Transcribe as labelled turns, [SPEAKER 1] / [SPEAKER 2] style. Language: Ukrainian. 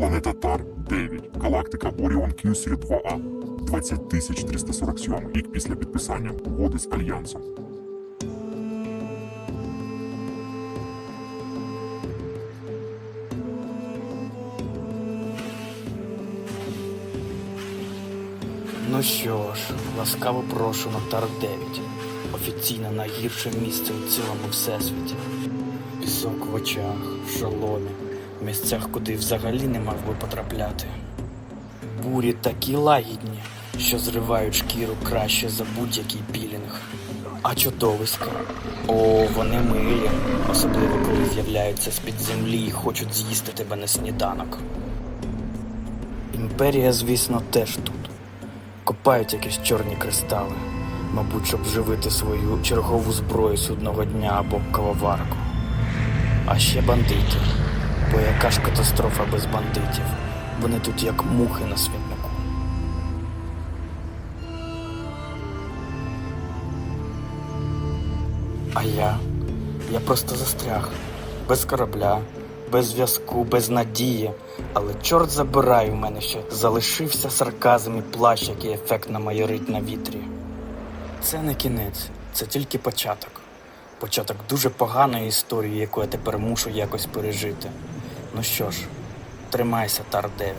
[SPEAKER 1] Планета Тар 9. Галактика Оріон Q 2А. 20347 рік після підписання угоди з Альянсом.
[SPEAKER 2] Ну що ж, ласкаво прошу на Тар 9. Офіційно найгірше місце у цілому всесвіті. Пісок в очах, в шоломі, місцях, куди взагалі не мав би потрапляти. Бурі такі лагідні, що зривають шкіру краще за будь-який пілінг. А чудовиська. О, вони милі, особливо коли з'являються з-під землі і хочуть з'їсти тебе на сніданок. Імперія, звісно, теж тут. Копають якісь чорні кристали, мабуть, щоб живити свою чергову зброю судного дня або кавоварку. А ще бандити. Бо яка ж катастрофа без бандитів? Вони тут як мухи на світнику. А я? Я просто застряг. Без корабля, без зв'язку, без надії. Але чорт забирай у мене ще залишився сарказм і плащ, який ефектно майорить на вітрі. Це не кінець, це тільки початок. Початок дуже поганої історії, яку я тепер мушу якось пережити. Ну що ж, тримайся, Тар 9.